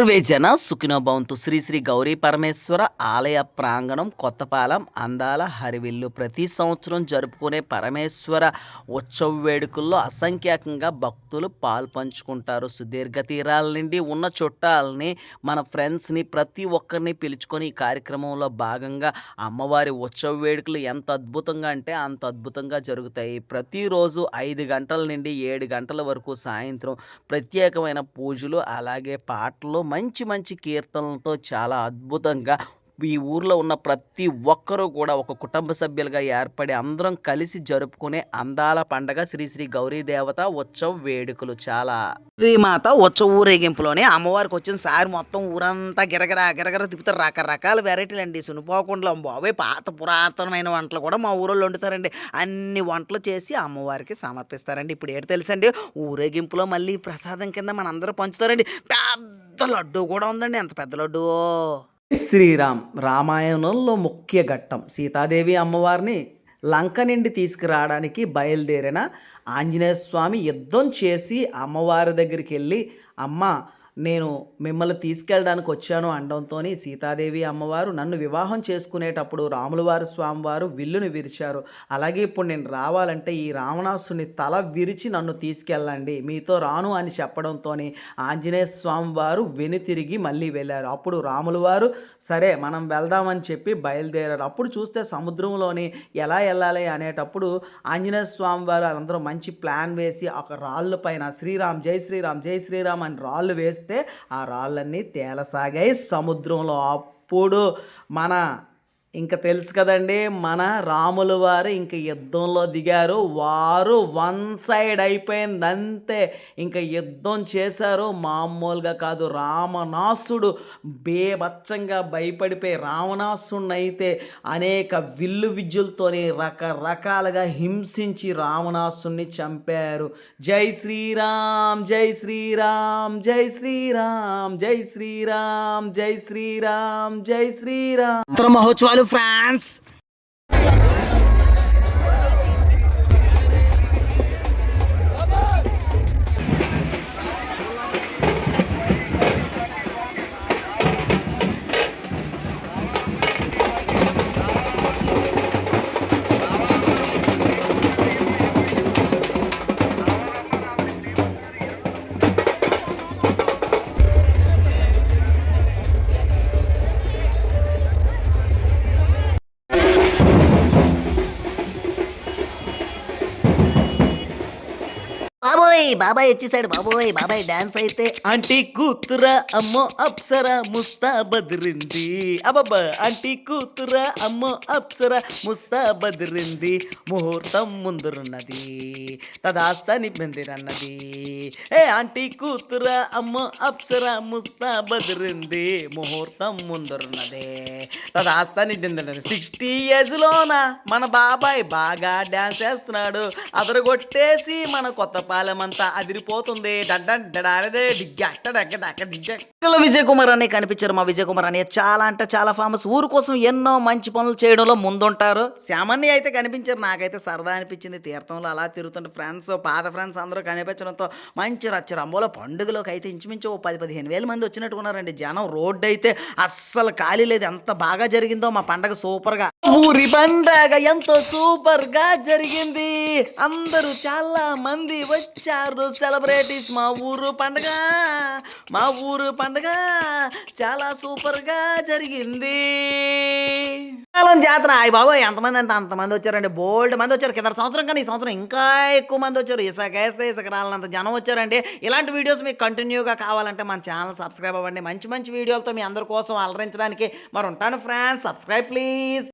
సర్వేజన సుఖినోభవంతు శ్రీ శ్రీ గౌరీ పరమేశ్వర ఆలయ ప్రాంగణం కొత్తపాలెం అందాల హరివిల్లు. ప్రతి సంవత్సరం జరుపుకునే పరమేశ్వర ఉత్సవ వేడుకల్లో అసంఖ్యాకంగా భక్తులు పాల్పంచుకుంటారు. సుదీర్ఘ తీరాల నుండి ఉన్న చుట్టాలని మన ఫ్రెండ్స్ని ప్రతి ఒక్కరిని పిలుచుకొని ఈ కార్యక్రమంలో భాగంగా అమ్మవారి ఉత్సవ వేడుకలు ఎంత అద్భుతంగా అంటే అంత అద్భుతంగా జరుగుతాయి. ప్రతిరోజు ఐదు గంటల నుండి ఏడు గంటల వరకు సాయంత్రం ప్రత్యేకమైన పూజలు అలాగే పాటలు మంచి మంచి కీర్తనలతో చాలా అద్భుతంగా ఈ ఊర్లో ఉన్న ప్రతి ఒక్కరూ కూడా ఒక కుటుంబ సభ్యులుగా ఏర్పడి అందరం కలిసి జరుపుకునే అందాల పండగ శ్రీ శ్రీ గౌరీ దేవత ఉత్సవ వేడుకలు. చాలా శ్రీమాత ఉత్సవ ఊరేగింపులోనే అమ్మవారికి వచ్చిన సారి మొత్తం ఊరంతా గిరగరా గిరగర తిప్పుతారు. రకరకాల వెరైటీలు అండి. సునిపోకుండా బాబోయ్! పాత పురాతనమైన వంటలు కూడా మా ఊరోళ్ళు వండుతారండి. అన్ని వంటలు చేసి అమ్మవారికి సమర్పిస్తారండి. ఇప్పుడు ఏంటి తెలుసండి? ఊరేగింపులో మళ్ళీ ప్రసాదం కింద మనందరూ పంచుతారండి. పెద్ద లడ్డు కూడా ఉందండి. ఎంత పెద్ద లడ్డు? శ్రీరామ్ రామాయణంలో ముఖ్య ఘట్టం. సీతాదేవి అమ్మవారిని లంక నుండి తీసుకురావడానికి బయలుదేరిన ఆంజనేయ స్వామి యుద్ధం చేసి అమ్మవారి దగ్గరికి వెళ్ళి అమ్మ నేను మిమ్మల్ని తీసుకెళ్ళడానికి వచ్చాను అనడంతో సీతాదేవి అమ్మవారు నన్ను వివాహం చేసుకునేటప్పుడు రాములవారు స్వామివారు విల్లుని విరిచారు. అలాగే ఇప్పుడు నేను రావాలంటే ఈ రావణాసుని తల విరిచి నన్ను తీసుకెళ్ళండి. మీతో రాను అని చెప్పడంతో ఆంజనేయ స్వామి వారు వెనుతిరిగి మళ్ళీ వెళ్ళారు. అప్పుడు రాములవారు సరే మనం వెళ్దామని చెప్పి బయలుదేరారు. అప్పుడు చూస్తే సముద్రంలోని ఎలా వెళ్ళాలి అనేటప్పుడు ఆంజనేయ స్వామి వారు వాళ్ళందరూ మంచి ప్లాన్ వేసి ఒక రాళ్ళ పైన శ్రీరామ్ జై శ్రీరామ్ జై శ్రీరామ్ అని రాళ్ళు చేస్తే ఆ రాళ్ళన్నీ తేలసాగాయి. సముద్రంలో అప్పుడు మన ఇంకా తెలుసు కదండి మన రాముల వారు ఇంక యుద్ధంలో దిగారు. వారు వన్ సైడ్ అయిపోయింది అంతే. ఇంకా యుద్ధం చేశారు. మామూలుగా కాదు రామనాసుడు బేబచ్చంగా భయపడిపోయి రావణాసుడిని అయితే అనేక విల్లు విద్యులతోని రకరకాలుగా హింసించి రావణాసుని చంపారు. జై శ్రీరామ్ జై శ్రీరామ్ జై శ్రీరామ్ జై శ్రీరామ్ జై శ్రీరామ్ జై శ్రీరామ్. మహోత్సవాలు ఫ్రాన్స్ బాబాయ్ బాబాయ్ వచ్చేసాడు. బాబోయ్ బాబాయ్ డాన్స్ అయితే. ఆంటీ కూతురా అమ్మో అప్సరా ముస్తా బదిరింది అబ్బబ్బా ఆంటీ కూతురా అమ్మో అప్సరా ముస్తా బదిరింది ముహూర్తం ముందురున్నది. తదాస్త నిబందిరన్నది ఏ ఆంటీ కూతురా అమ్మో అప్సరా ముస్తా బదిరింది ముహూర్తం ముందురున్నది. తదాస్త నిబందిరన్నది సిక్స్టీ లోన మన బాబాయ్ బాగా డాన్స్ చేస్తున్నాడు. అదరగొట్టేసి మన కొత్త అంతా అదిరిపోతుంది. డడ్డన్ డిగ్గ. విజయ్ కుమార్ అనే కనిపించారు మా విజయ్ కుమార్ అనే చాలా అంటే చాలా ఫేమస్ ఊరు కోసం ఎన్నో మంచి పనులు చేయడంలో ముందుంటారు. శ్యామన్ని అయితే కనిపించారు. నాకైతే సరదా అనిపించింది. తీర్థంలో అలా తిరుగుతుంటే ఫ్రెండ్స్ పాత ఫ్రెండ్స్ అందరూ కనిపించడంతో మంచి రచ్చ రంబోలో పండుగలోకి అయితే ఇంచుమించు ఓ పది పదిహేను వేల మంది వచ్చినట్టుకున్నారండి జనం రోడ్డు అయితే అస్సలు ఖాళీ లేదు. ఎంత బాగా జరిగిందో మా పండగ సూపర్గా ఊరి పండగ ఎంతో సూపర్గా జరిగింది. అందరూ చాలా మంది వచ్చారు. సెలబ్రిటీస్ మా ఊరు పండగ. మా ఊరు పండగ చాలా సూపర్గా జరిగింది. కాలం జాతర. అయ్యి బాబోయ్ ఎంతమంది అంత అంతమంది వచ్చారండి. బోల్డ్ మంది వచ్చారు. కింద సంవత్సరం కానీ ఈ సంవత్సరం ఇంకా ఎక్కువ మంది వచ్చారు. ఇసుక వేస్తే ఇసుక రాలంత జనం వచ్చారండి. ఇలాంటి వీడియోస్ మీకు కంటిన్యూగా కావాలంటే మన ఛానల్ సబ్స్క్రైబ్ అవ్వండి. మంచి మంచి వీడియోలతో మీ అందరి కోసం అలరించడానికి మరి ఉంటాను ఫ్రెండ్స్ సబ్స్క్రైబ్ ప్లీజ్